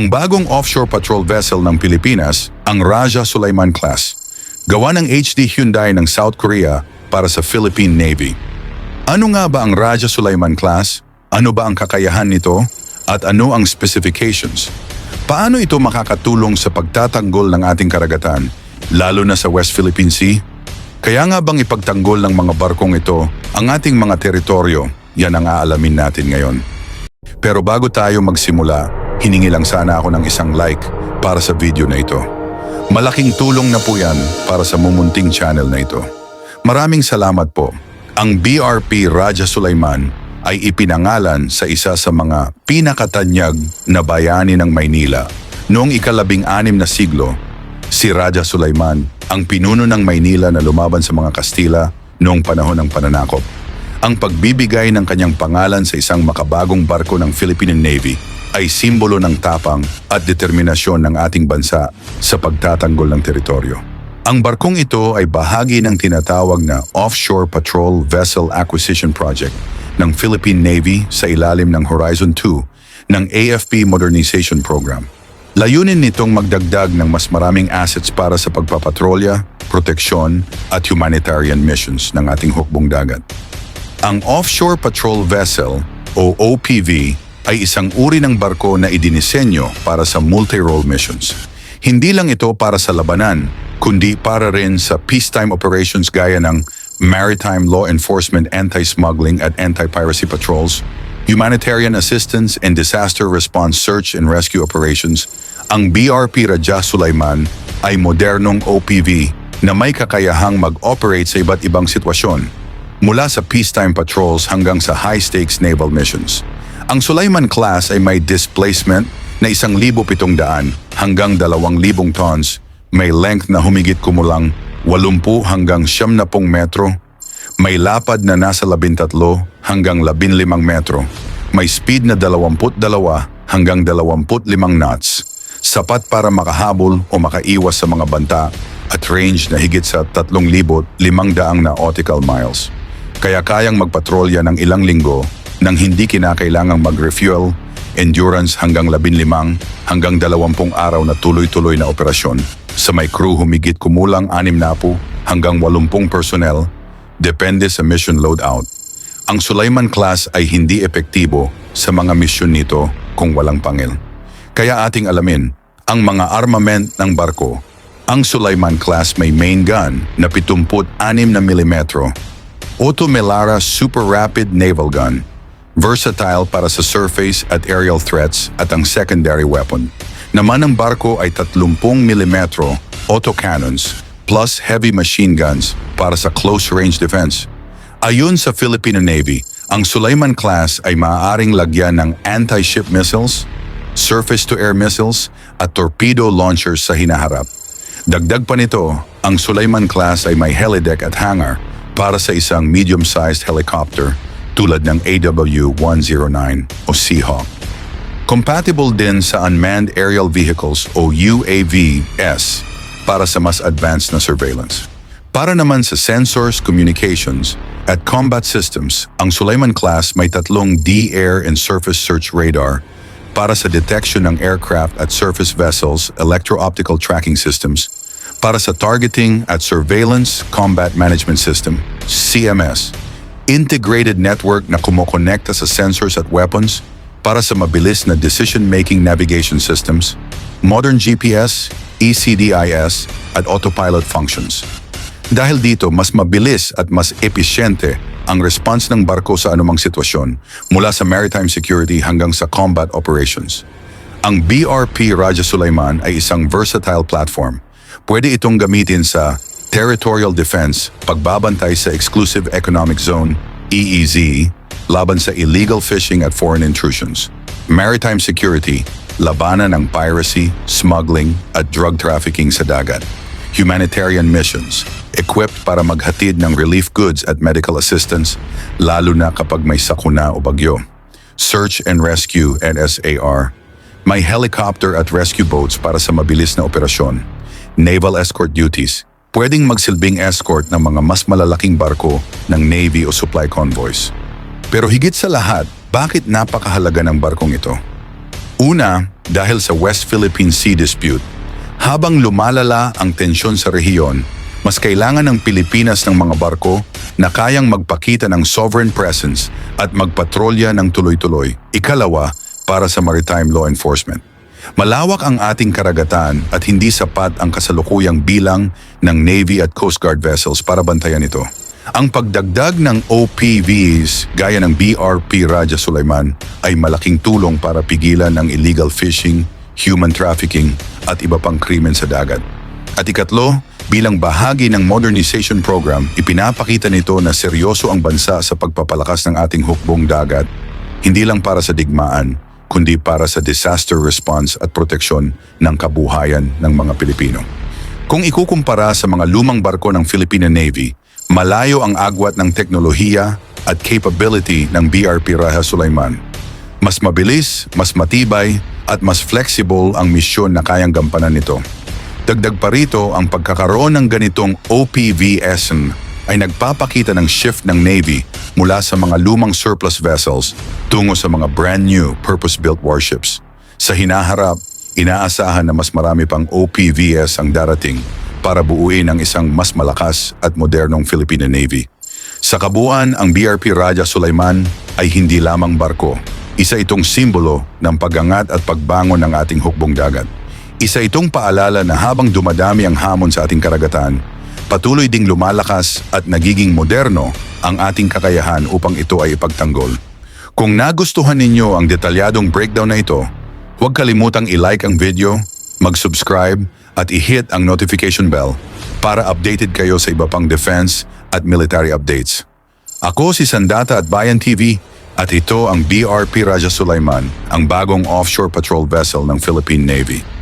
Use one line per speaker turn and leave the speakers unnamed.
Ang bagong offshore patrol vessel ng Pilipinas, ang Raja Sulaiman class. Gawa ng HD Hyundai ng South Korea para sa Philippine Navy. Ano nga ba ang Raja Sulaiman class? Ano ba ang kakayahan nito? At ano ang specifications? Paano ito makakatulong sa pagtatanggol ng ating karagatan, lalo na sa West Philippine Sea? Kaya nga bang ipagtanggol ng mga barkong ito ang ating mga teritoryo? Yan ang aalamin natin ngayon. Pero bago tayo magsimula, hiningi lang sana ako ng isang like para sa video na ito. Malaking tulong na po yan para sa mumunting channel na ito. Maraming salamat po. Ang BRP Raja Sulaiman ay ipinangalan sa isa sa mga pinakatanyag na bayani ng Maynila. Noong ikalabing anim na siglo, si Raja Sulaiman ang pinuno ng Maynila na lumaban sa mga Kastila noong panahon ng pananakop. Ang pagbibigay ng kanyang pangalan sa isang makabagong barko ng Philippine Navy ay simbolo ng tapang at determinasyon ng ating bansa sa pagtatanggol ng teritoryo. Ang barkong ito ay bahagi ng tinatawag na Offshore Patrol Vessel Acquisition Project ng Philippine Navy sa ilalim ng Horizon 2 ng AFP Modernization Program. Layunin nitong magdagdag ng mas maraming assets para sa pagpapatrolya, proteksyon at humanitarian missions ng ating hukbong dagat. Ang Offshore Patrol Vessel o OPV ay isang uri ng barko na idinisenyo para sa multi-role missions. Hindi lang ito para sa labanan, kundi para rin sa peacetime operations gaya ng maritime law enforcement anti-smuggling at anti-piracy patrols, humanitarian assistance and disaster response search and rescue operations, ang BRP Raja Sulaiman ay modernong OPV na may kakayahang mag-operate sa iba't ibang sitwasyon, mula sa peacetime patrols hanggang sa high-stakes naval missions. Ang Sulaiman class ay may displacement na 1,700 hanggang 2,000 tons, may length na humigit kumulang 80 hanggang 70 metro, may lapad na nasa 13 hanggang 15 metro, may speed na 22 hanggang 25 knots, sapat para makahabol o makaiwas sa mga banta at range na higit sa 3,500 nautical miles. Kaya kayang magpatrolya ng ilang linggo nang hindi kinakailangang mag-refuel, endurance hanggang 15 hanggang 20 araw na tuloy-tuloy na operasyon sa may crew humigit kumulang 6 na po hanggang 80 personnel depende sa mission loadout. Ang Sulaiman class ay hindi epektibo sa mga misyon nito kung walang pangil. Kaya ating alamin ang mga armament ng barko. Ang Sulaiman class may main gun na 76 na milimetro, Otto Melara Super Rapid Naval Gun, versatile para sa surface at aerial threats at ang secondary weapon. Naman ang barko ay 30 mm autocannons plus heavy machine guns para sa close-range defense. Ayon sa Filipino Navy, ang Sulaiman class ay maaaring lagyan ng anti-ship missiles, surface-to-air missiles at torpedo launchers sa hinaharap. Dagdag pa nito, ang Sulaiman class ay may helideck at hangar para sa isang medium-sized helicopter tulad ng AW-109 o Seahawk. Compatible din sa Unmanned Aerial Vehicles o UAVs para sa mas advanced na surveillance. Para naman sa sensors, communications, at combat systems, ang Sulaiman class may tatlong D-Air and Surface Search Radar para sa detection ng aircraft at surface vessels, electro-optical tracking systems, para sa targeting at surveillance combat management system, CMS, integrated network na kumokonekta sa sensors at weapons para sa mabilis na decision-making navigation systems, modern GPS, ECDIS at autopilot functions. Dahil dito, mas mabilis at mas episyente ang response ng barko sa anumang sitwasyon mula sa maritime security hanggang sa combat operations. Ang BRP Raja Sulaiman ay isang versatile platform. Pwede itong gamitin sa territorial defense, pagbabantay sa exclusive economic zone, EEZ, laban sa illegal fishing at foreign intrusions, maritime security, labanan ng piracy, smuggling at drug trafficking sa dagat, humanitarian missions, equipped para maghatid ng relief goods at medical assistance, lalo na kapag may sakuna o bagyo. Search and Rescue NSAR, may helicopter at rescue boats para sa mabilis na operasyon. Naval escort duties, pwedeng magsilbing escort ng mga mas malalaking barko ng Navy o supply convoys. Pero higit sa lahat, bakit napakahalaga ng barkong ito? Una, dahil sa West Philippine Sea Dispute. Habang lumalala ang tensyon sa rehiyon, mas kailangan ng Pilipinas ng mga barko na kayang magpakita ng sovereign presence at magpatrolya ng tuloy-tuloy. Ikalawa, para sa maritime law enforcement. Malawak ang ating karagatan at hindi sapat ang kasalukuyang bilang ng Navy at Coast Guard vessels para bantayan ito. Ang pagdagdag ng OPVs gaya ng BRP Raja Sulaiman ay malaking tulong para pigilan ang illegal fishing, human trafficking at iba pang krimen sa dagat. At ikatlo, bilang bahagi ng modernization program, ipinapakita nito na seryoso ang bansa sa pagpapalakas ng ating hukbong dagat, hindi lang para sa digmaan, kundi para sa disaster response at proteksyon ng kabuhayan ng mga Pilipino. Kung ikukumpara sa mga lumang barko ng Philippine Navy, malayo ang agwat ng teknolohiya at capability ng BRP Raja Sulaiman. Mas mabilis, mas matibay, at mas flexible ang misyon na kayang gampanan nito. Dagdag pa rito ang pagkakaroon ng ganitong OPVSN ay nagpapakita ng shift ng Navy mula sa mga lumang surplus vessels tungo sa mga brand new purpose-built warships. Sa hinaharap, inaasahan na mas marami pang OPVS ang darating para buuin ang isang mas malakas at modernong Filipino Navy. Sa kabuuan, ang BRP Raja Sulaiman ay hindi lamang barko. Isa itong simbolo ng pagangat at pagbangon ng ating hukbong dagat. Isa itong paalala na habang dumadami ang hamon sa ating karagatan, patuloy ding lumalakas at nagiging moderno ang ating kakayahan upang ito ay ipagtanggol. Kung nagustuhan ninyo ang detalyadong breakdown na ito, huwag kalimutang i-like ang video, mag-subscribe at i-hit ang notification bell para updated kayo sa iba pang defense at military updates. Ako si Sandata at Bayan TV at ito ang BRP Raja Sulaiman, ang bagong offshore patrol vessel ng Philippine Navy.